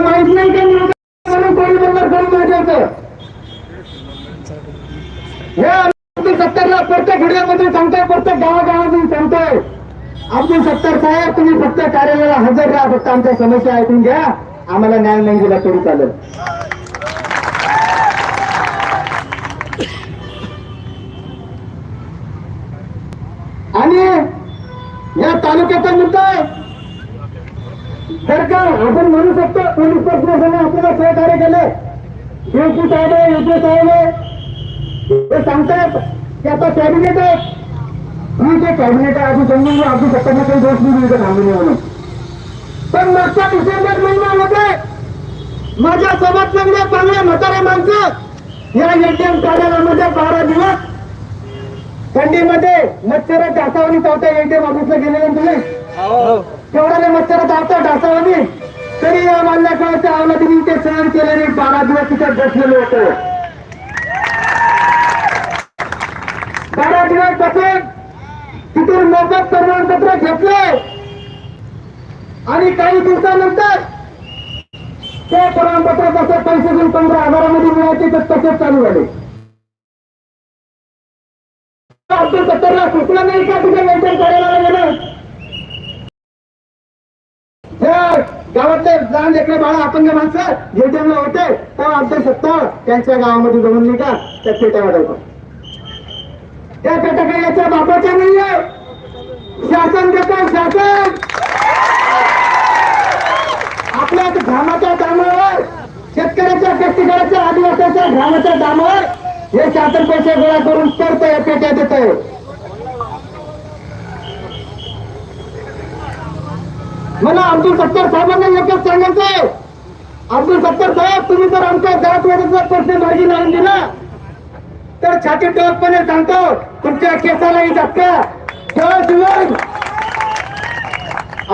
मला माहीत नाही का निवडणूक कोणी बोलणार कोण माझ्याचं या अब्दुल सत्तारला प्रत्येक व्हिडिओमध्ये सांगतोय प्रत्येक गावागावातून सांगतोय. अब्दुल सत्तार साहेब तुम्ही फक्त कार्यालयाला हजर राहा फक्त आमच्या समस्या ऐकून घ्या. आम्हाला न्याय नाही दिला तरी चालेल आणि या तालुक्याचा मुद्दा आहे सरकार आपण म्हणू शकतो पोलीस प्रशासनाने आपल्याला सहकार्य केले युपी साहेब आहे युपी साहेब आहे. हे सांगतात की आता कॅबिनेट आहे. मी ते कॅबिनेट आहे अजून समजून अजून सत्ताना काही दोष नाही दिले थांबले म्हणून पण मागच्या डिसेंबर महिन्यामध्ये माझ्या सोबत लागले चांगले म्हातारे माणसं या एटीएम कार्यालयामध्ये बारा दिवस थंडीमध्ये मच्छर टाकावणी चावता एटीएम ऑफिसला गेले तुम्ही? हो. तेवढ्याने मच्छर चावता डासावणी तरी या मान्यकाच्या अवलंबीने ते सहन केल्याने बारा दिवस तिथे बसलेलो होतो. बारा दिवस बसून तिथून मोफत प्रमाणपत्र घेतले. आणि काही दिवसानंतर ते प्रमाणपत्र जसे पैसे देऊन पंधरा हजारामध्ये मिळायचे तर तसेच चालू झाले. अब्दुल सत्तरला सुचलं नाही का तुझ्या मेंटेन करायला गेलं गावातले लहान लेकरे बाळा अपंग माणसं जेजमला होते तेव्हा अब्दुल सत्तर त्यांच्या गावामध्ये जमून निघा त्या पेट्या वाढवतो त्या पेट्या काही याच्या बापाच्या नाहीये. शासन देत शासन! आपल्या घामाच्या दामावर शेतकऱ्याच्या कष्टकऱ्याच्या आदिवासाच्या घामाच्या दामावर हे शासन पैसे गोळा करून करतोय पेट्या देत आहे मला अब्दुल सत्तर साहेबांना एकच सांगायचंय. अब्दुल सत्तर साहेब तुम्ही जर आमच्या जात प्रश्न मार्गी लावून दिला तर छाती टोकपणे सांगतो तुमच्या केसालाही धक्का जय शिवण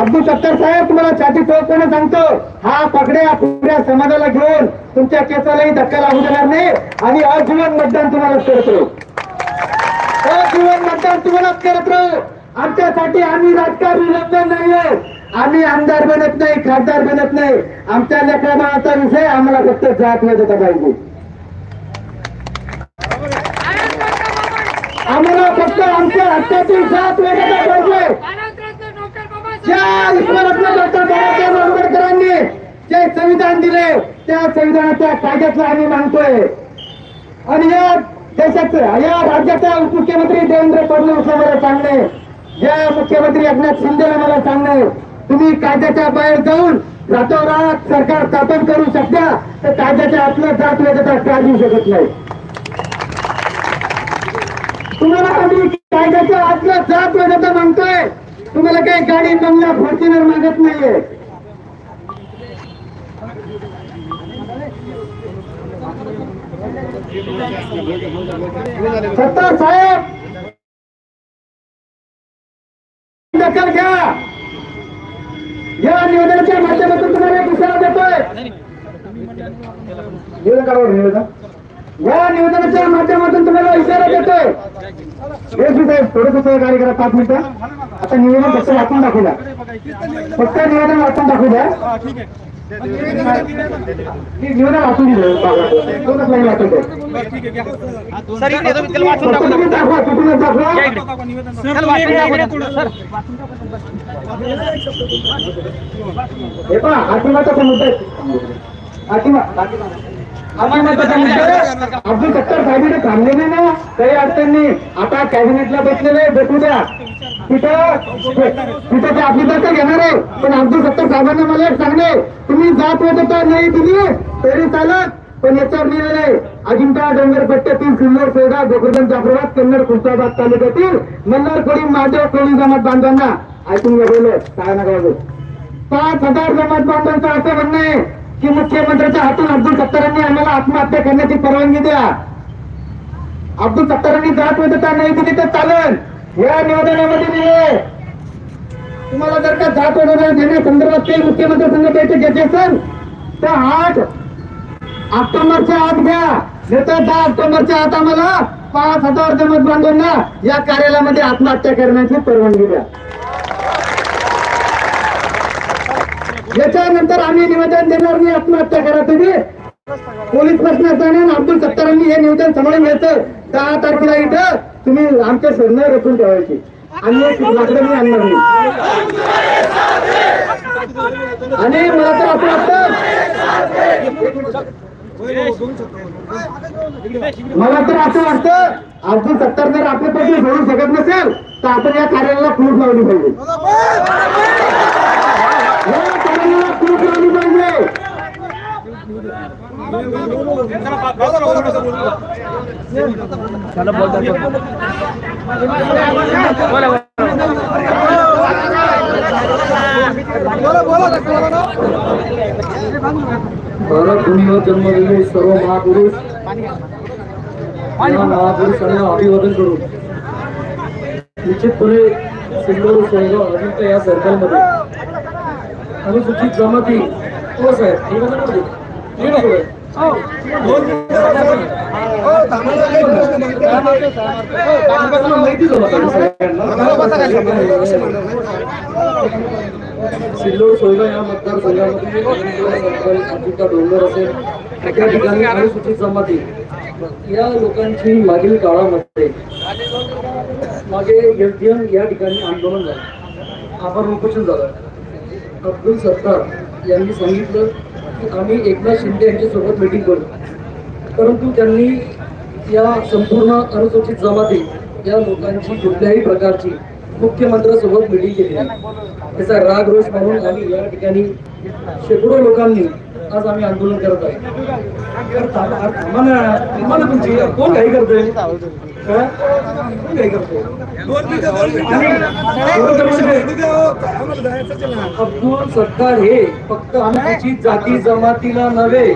अब्दुल सत्तर साहेब तुम्हाला छाती टोकपणे सांगतो हा पकड्या पुऱ्या समाजाला घेऊन तुमच्या केसालाही धक्का लागू देणार नाही आणि अजीवन मतदान तुम्हाला करत राहू. अजीवन मतदान तुम्हालाच करत राहू. आमच्यासाठी आम्ही राजकारणी लोक नाहीये. आम्ही आमदार बनत नाही खासदार बनत नाही. आमच्या लेकराचा विषय आम्हाला फक्त जात वेधता पाहिजे आम्हाला फक्त आमच्या हक्काची जात वेगळा पाहिजे ज्या ईश्वरत्न डॉक्टर बाबासाहेब आंबेडकरांनी जे संविधान दिले त्या संविधानाच्या कायद्यातला आम्ही मानतोय. आणि या देशाचं या राज्याचा उपमुख्यमंत्री देवेंद्र फडणवीस मला सांगणे या मुख्यमंत्री एकनाथ शिंदेला मला सांगणे तुम्ही कायद्याच्या बाहेर जाऊन रातोरात सरकार स्थापन करू शकता तर कायद्याच्या आपलं जात वेगळा त्रास देऊ शकत नाही. तुम्हाला आम्ही कायद्याच्या आतलं जात वेगळं मागतोय. तुम्हाला काही गाडी बंगला फॉर्च्युनर मागत नाहीये. सत्ता साहेब! दखल घ्या! या निवेदनाच्या माध्यमातून तुम्हाला एक इशारा देतोय. निवेदन निवेदन. या निवेदनाच्या माध्यमातून तुम्हाला इशारा देतोय. थोडस सहकार्य करा पाच मिनिटं. आता निवेदन फक्त वाचून दाखवू द्या. फक्त निवेदन वाचून दाखवू द्या. हे पण वाचून दिलं दोनच सर इकडे तुम्ही त्याला वाचून टाकू वाचून टाकू अब्दुल सत्तर साहेबांनी थांबलेले ना. काही अडचण नाही आता कॅबिनेटला बसलेले बसू द्या. तिथं तिथं ते आपली दखल घेणार आहे. पण अब्दुल सत्तर साहेबांना मला एक सांगणे. तुम्ही जात होता नाही दिली तरी चालत. पण याच्यावर लिहिलेलं आहे अजिंठा डोंगरपट्ट्यातील सिल्लोड सोडा गोकुर्धन जाफराबाद कन्नड खुलताबाद तालुक्यातील मल्हार कोळी महादेव कोळी जमात बांधवांना. ऐकून घ्या काय नका. पाच हजार जमात बांधवांचं असं म्हणणं आहे की मुख्यमंत्र्याच्या हातून अब्दुल सत्तारांनी आम्हाला आत्महत्या करण्याची परवानगी द्या. अब्दुल सत्तारांनी जात वैधता नाही दिली तर चालेल. या निवेदनामध्ये दिले तुम्हाला जर का जात वैधता देण्यासंदर्भात ते मुख्यमंत्री संघ बैठक घ्यायची असेल तर आठ ऑक्टोबरच्या आत घ्या. नाही दहा ऑक्टोबरच्या आत आम्हाला पाच हजार जमत बांधवांना या कार्यालयामध्ये आत्महत्या करण्याची परवानगी द्या. याच्यानंतर आम्ही निवेदन देणार नाही आत्महत्या करा तुम्ही. पोलीस प्रश्नार्थाने आणि अब्दुल सत्तारांनी हे निवेदन समोर घ्यायचं. दहा तारखेला इथं तुम्ही आमच्या शरणं रचून ठेवायची. आणि एक मी आणणार नाही. आणि मला तर असं वाटतं मला तर असं वाटतं अब्दुल सत्तार जर आपले पैसे सोडू शकत नसेल तर आपण या कार्यालयाला कुलूप लावली पाहिजे. भारत भूमीवर जन्मलेले सर्व महापुरुष महापुरुषांना अभिवादन करू निश्चितपणे सिल्लोड सोयगाव अजिंक्य या सर्कलमध्ये अनुसूचित जमाती हो साहेब सिल्लोड सोयगाव या मतदारसंघामध्ये अजिंठा डोंगर असेल त्या ठिकाणी अनुसूचित जमाती. या लोकांची मागील काळामध्ये मागे एसडीएम या ठिकाणी आंदोलन झालं. आभार उपोषण झालं. अब्दुल सत्तार यांनी सांगितलं की आम्ही एकनाथ शिंदे यांच्यासोबत मिटिंग करू. परंतु त्यांनी या संपूर्ण अनुसूचित जमाती या लोकांची कुठल्याही प्रकारची मुख्यमंत्र्यासोबत मिटिंग केली त्याचा राग रोष म्हणून आम्ही या ठिकाणी शेकडो लोकांनी आज आम्ही आंदोलन करत आहे तुमची. कोण काही करतोय? अब्दुल सत्तार हे फक्त आमची जाती जमातीला नव्हे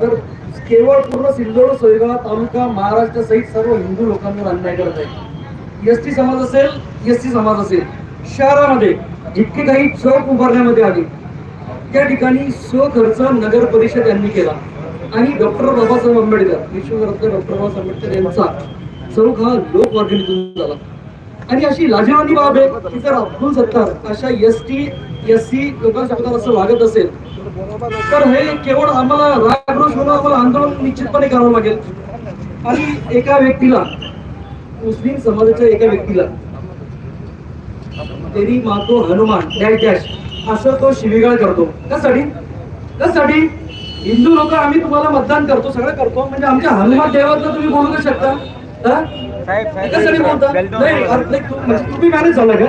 तर केवळ पूर्ण सिल्लोड सोयगाव तालुका महाराष्ट्र सहित सर्व हिंदू लोकांवर अन्याय करत आहे एस टी समाज असेल एस टी समाज असेल शहरामध्ये जितके काही चौक उभारण्यामध्ये आले. त्या ठिकाणी स्वखर्च नगर परिषद यांनी केला. आणि डॉक्टर बाबासाहेब आंबेडकर विश्वरत्न डॉक्टर बाबासाहेब आंबेडकर यांचा स्वरूप हा लोक वर्गणीतून झाला. आणि अशी लाजवानी बाब आहे की जर अब्दुल सत्तार अशा एस टी एस सी लोकांसोबत असं वागत असेल तर हे केवळ आम्हाला रागरोष म्हणून आम्हाला आंदोलन निश्चितपणे करावं लागेल. आणि एका व्यक्तीला मुस्लिम समाजाच्या एका व्यक्तीला तेरी मातो हनुमान डॅश डॅश असं तो शिवीगाळ करतो. कशासाठी कशासाठी हिंदू लोक आम्ही तुम्हाला मतदान करतो सगळं करतो. म्हणजे आमच्या हनुमान देवातलं तुम्ही बोलू शकता. म्हणजे तुम्ही मॅनेज झाला का?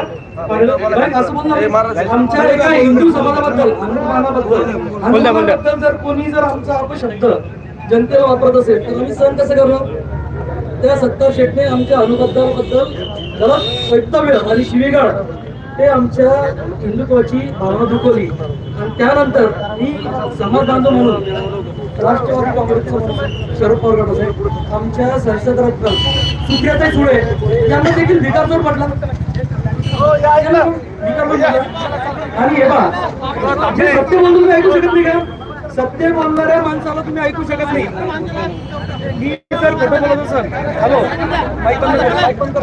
पाहिलं? नाही, असं बोलणार नाही. आमच्या एका हिंदू समाजाबद्दल हनुमानाबद्दल हनुमानाबद्दल जर कोणी जर आमचा अपशब्द जनतेला वापरत असेल तर आम्ही सहन कसं करणार? त्या सत्तर शेटने आमच्या अनुबद्धाबद्दल त्याला वक्तव्य आणि शिवीगाळ. ते आमच्या हिंदुत्वाची भावना दुखवली. आणि त्यानंतर ही समाज बांधव म्हणून राष्ट्रवादी काँग्रेसचे शरद पवार गटाचे आमच्या संसदरत्न सुप्रियाताई सुळे यांना देखील विकासवर पडला आणि हे बघा सत्य बोलून ऐकू शकत नाही का सत्य बोलणाऱ्या माणसाला तुम्ही ऐकू शकत नाही मी सर खोटं बोलत सर हॅलो माईक बंद माईक बंद